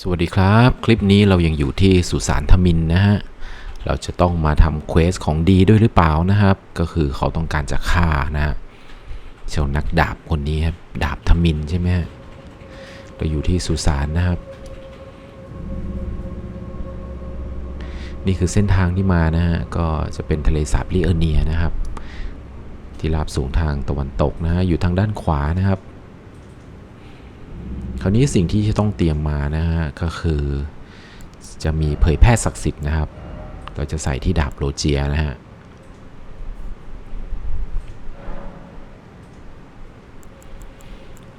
สวัสดีครับ คลิปนี้เรายังอยู่ที่สุสานทมินนะฮะ เราจะต้องมาทำเควสของดีด้วยหรือเปล่านะครับ ก็คือเขาต้องการจะฆ่านะฮะเจ้านักดาบคนนี้ครับ ดาบทมินใช่ไหมฮะเราอยู่ที่สุสานนะครับ นี่คือเส้นทางที่มานะฮะ ก็จะเป็นทะเลสาบลิเออร์เนียนะครับ ที่ราบสูงทางตะวันตกนะฮะ อยู่ทางด้านขวานะครับ คราวนี้สิ่งที่จะต้องเตรียมมานะฮะก็คือจะมีเผยแพร่ศักดิ์สิทธิ์นะครับ เราจะใส่ที่ดาบโรเจียนะฮะ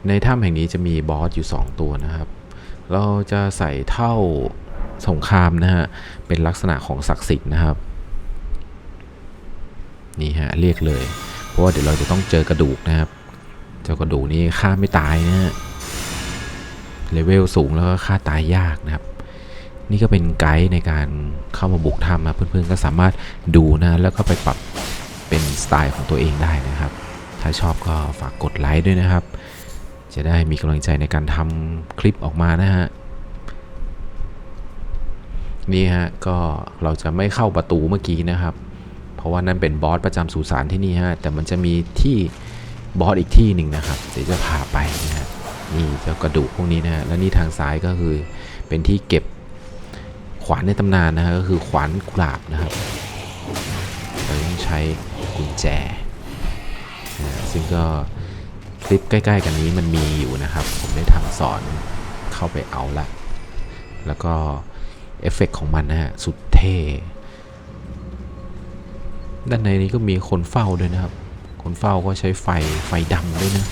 ในถ้ำแห่งนี้จะมีบอสอยู่ 2 ตัวนะครับ เราจะใส่เท่าสงครามนะฮะ เป็นลักษณะของศักดิ์สิทธิ์นะครับ นี่ฮะ เรียกเลย เพราะว่าเดี๋ยวเราจะต้องเจอกระดูกนะครับ เจ้ากระดูกนี้ฆ่าไม่ตายนะฮะ เลเวลสูงแล้วก็ค่าตายยากนะครับ นี่ก็เป็นไกด์ในการเข้ามาบุกถ้ำนะเพื่อนๆก็สามารถดูนะแล้วก็ไปปรับเป็นสไตล์ของตัวเองได้นะครับ ถ้าชอบก็ฝากกดไลค์ด้วยนะครับ จะได้มีกำลังใจในการทำคลิปออกมานะฮะนี่ฮะก็เราจะไม่เข้าประตูเมื่อกี้นะครับ เพราะว่านั่นเป็นบอสประจำสุสานที่นี่ฮะแต่มันจะมีที่บอสอีกที่หนึ่งนะครับ เดี๋ยวจะพาไปนะฮะ นี่เจ้ากระดูกพวกนี้นะฮะแล้วนี่ทางซ้ายก็คือเป็นที่เก็บขวานในตำนานนะฮะก็คือขวานกุหลาบนะครับเราต้องใช้กุญแจซึ่งก็คลิปใกล้ๆกันนี้มันมีอยู่นะครับ ผมได้ทำสอนเข้าไปเอาละ แล้วก็เอฟเฟกต์ของมันนะฮะ สุดเท่ ด้านในนี้ก็มีคนเฝ้าด้วยนะครับ คนเฝ้าก็ใช้ไฟไฟดำด้วยนะ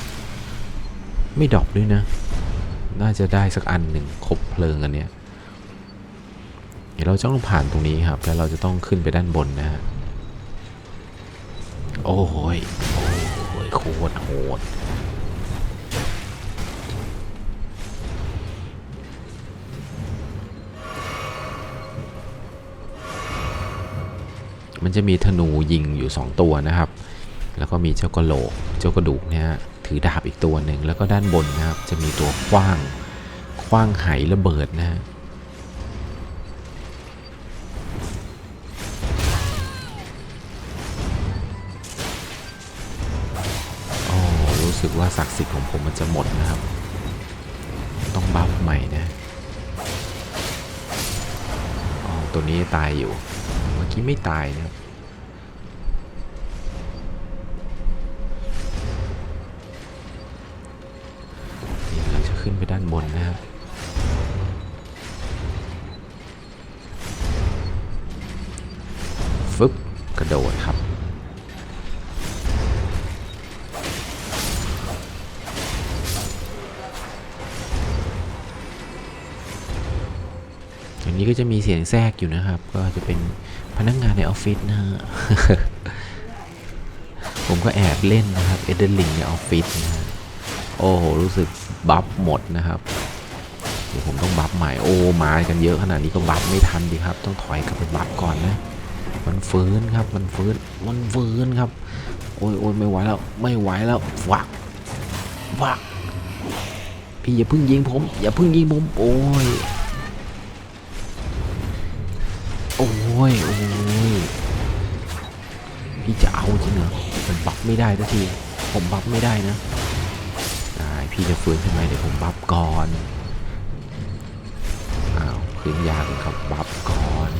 ไม่ดรอปด้วยนะ น่าจะได้สักอันหนึ่งครบเพลิงอันเนี้ยเดี๋ยวเราจะต้องผ่านตรงนี้ครับ แล้วเราจะต้องขึ้นไปด้านบนนะฮะ โอ้โหยโอ้โหยโคตรโหดมันจะมีธนูยิงอยู่ 2 ตัวนะครับ แล้วก็มีเจ้ากระโหลก เจ้ากระดูกเนี่ยฮะ ถือดาบอีกตัวหนึ่งแล้วก็ด้านบนนะครับ จะมีตัวขว้างขว้างไหระเบิดนะฮะโอ้รู้สึกว่าศักดิ์สิทธิ์ของผมมันจะหมดนะครับ ต้องบัฟใหม่นะอ๋อตัวนี้ตายอยู่ เมื่อกี้ไม่ตายนะครับ ขึ้นไปด้านบนนะครับฟึบกระโดดครับ อย่างนี้ก็จะมีเสียงแทรกอยู่นะครับ ก็จะเป็นพนักงานในออฟฟิศนะฮะ ผมก็แอบเล่นนะครับ เอเดนลิงในออฟฟิศนะ โอ้โห รู้สึกบัฟหมดนะครับเดี๋ยวผมต้องบัฟใหม่ โอ้ มากันเยอะขนาดนี้ก็บัฟไม่ทันดีครับ ต้องถอยกลับไปบัฟก่อนนะ มันฟื้นครับ มันฟื้น มันฟื้นครับ โอ้ยโอ้ยไม่ไหวแล้ว ไม่ไหวแล้ววักวักพี่อย่าพิ่งยิงผม อย่าพิ่งยิงผม โอ้ย โอ้ย โอ้ย พี่จะเอาจริงเหรอ ผมบัฟไม่ได้ทันที ผมบัฟไม่ได้นะ พี่จะฟื้นขึ้นไหมเดี๋ยวผมบัฟก่อน อ้าวพื้นยากครับบัฟก่อน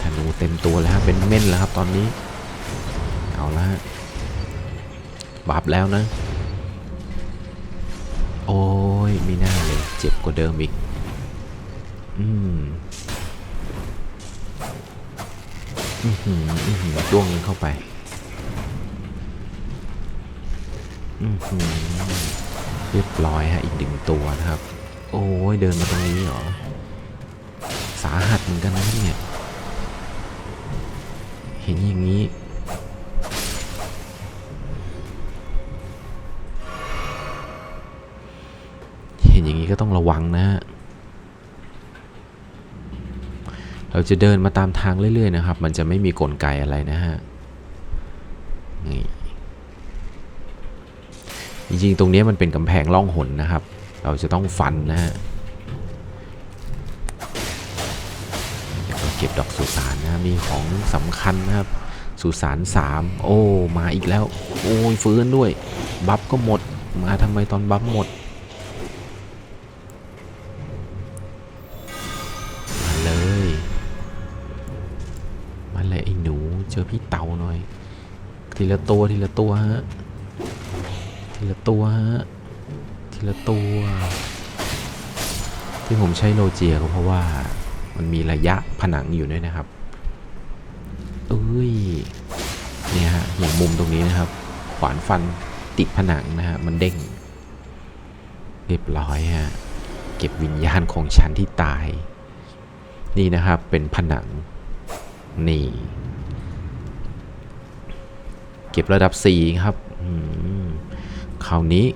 ธนูเต็มตัวแล้วเป็นเม่นแล้วครับตอนนี้ เอาละบัฟแล้วนะ โอ้ยมีหน้าเลยเจ็บกว่าเดิมอีก อืมอือหืออือหือด้วงนึงเข้าไป อือหือ เรียบร้อยฮะอีกหนึ่งตัวนะครับ โอ้ยเดินมาตรงนี้เหรอ สาหัสเหมือนกันนะเนี่ยเห็นอย่างนี้ เห็นอย่างนี้ก็ต้องระวังนะฮะเราจะเดินมาตามทางเรื่อยๆนะครับ มันจะไม่มีกลไกอะไรนะฮะนี่ จริงๆ ตรงนี้มันเป็นกำแพงล่องหนนะครับ เราจะต้องฟันนะฮะเก็บดอกสุสานนะมีของสำคัญนะครับสุสานสามโอ้ มาอีกแล้ว โอ้ยฟื้นด้วย บัฟก็หมด มาทำไมตอนบัฟหมด มาเลย มาเลยไอ้หนู เจอพี่เต่าหน่อย ทีละตัวทีละตัวฮะ ทีละตัวฮะ ทีละตัว ที่ผมใช้โลเจียก็เพราะว่ามันมีระยะผนังอยู่ด้วยนะครับเอ้ยเนี่ยฮะอย่างมุมตรงนี้นะครับ ขวานฟันติดผนังนะฮะ มันเด้ง เรียบร้อยฮะ เก็บวิญญาณของฉันที่ตาย นี่นะครับเป็นผนัง นี่ เก็บระดับ 4 ครับ อืม คราวนี้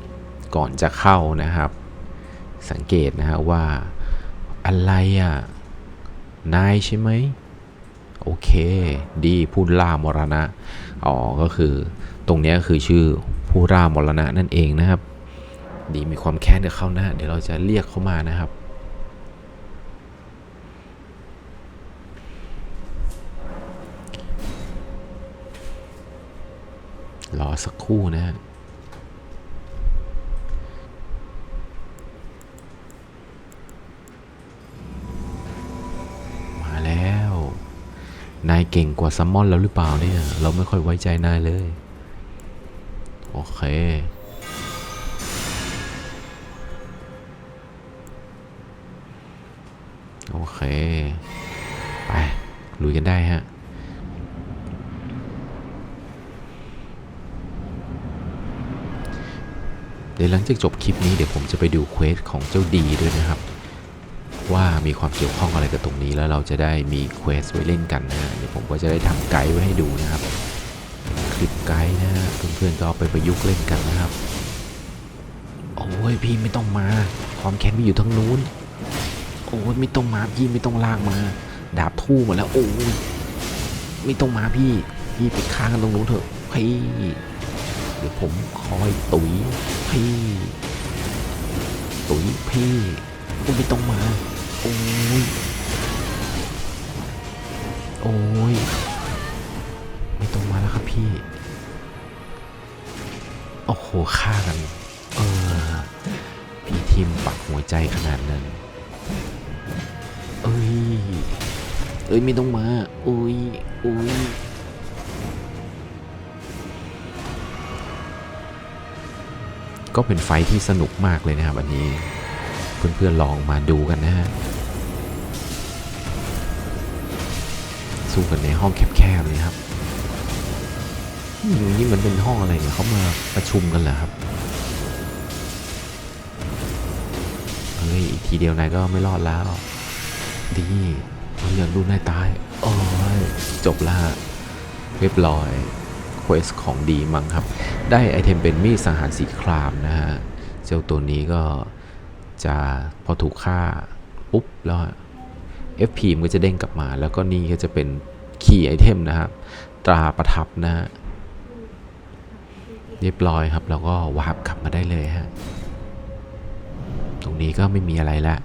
ก่อนจะเข้านะครับ สังเกตนะฮะว่าอะไรอะนายใช่ไหมโอเค ดีผู้ล่ามรณะอ๋อก็คือตรงนี้ยคือชื่อผู้ล่ามรณะนั่นเองนะครับ ดีมีความแค้นกับเขานะเดี๋ยวเราจะเรียกเขามานะครับรอสักครู่นะฮะ นายเก่งกว่าซัมมอนแล้วหรือเปล่าเนี่ย เราไม่ค่อยไว้ใจนายเลย โอเคโอเค ไปลุยกันได้ฮะ เดี๋ยวหลังจากจบคลิปนี้เดี๋ยวผมจะไปดูเควสของเจ้าดีด้วยนะครับ ว่ามีความเกี่ยวข้องอะไรกับตรงนี้แล้วเราจะได้มีเควสไว้เล่นกันนะฮะเดี๋ยวผมก็จะได้ทำไกด์ไว้ให้ดูนะครับคลิปไกด์นะเพื่อนๆก็เอาไปประยุกต์เล่นกันนะครับโอ้ยพี่ไม่ต้องมา ความแค้นพี่อยู่ทั้งนู้นโอ้ยไม่ต้องมาพี่ไม่ต้องลากมา ดาบทู่หมดแล้วโอ้ยไม่ต้องมาพี่พี่ไปค้างกันตรงนู้นเถอะพี่เดี๋ยวผมคอยตุ๋ยพี่ตุ๋ยพี่ โอ้ยไม่ต้องมา โอ้ย โอ้ย ไม่ต้องมาแล้วครับพี่ โอ้โหฆ่ากัน เออ พี่ทิมปักหัวใจขนาดนั้น เอ้ย เอ้ยไม่ต้องมาโอ้ยโอ้ยก็เป็นไฟท์ที่สนุกมากเลยนะครับอันนี้ เพื่อนๆลองมาดูกันนะฮะสู้กันในห้องแคบๆเลยครับนี่มันเป็นห้องอะไรเนี่ยเขามาประชุมกันเหรอครับเฮ้ยอีกทีเดียวนายก็ไม่รอดแล้ว ดีเราอยากดูนายตายโอ้ยจบละเรียบร้อยเควสของดีมั้งครับ ได้ไอเทมเป็นมีดสังหารสีครามนะฮะ เจ้าตัวนี้ก็ จะพอถูกฆ่าปุ๊บแล้ว FP มันก็จะเด้งกลับมา แล้วก็นี่ก็จะเป็นคีย์ไอเทมนะครับ ตราประทับนะฮะเรียบร้อยครับ แล้วก็วาร์ปกลับมาได้เลยฮะ ตรงนี้ก็ไม่มีอะไรละ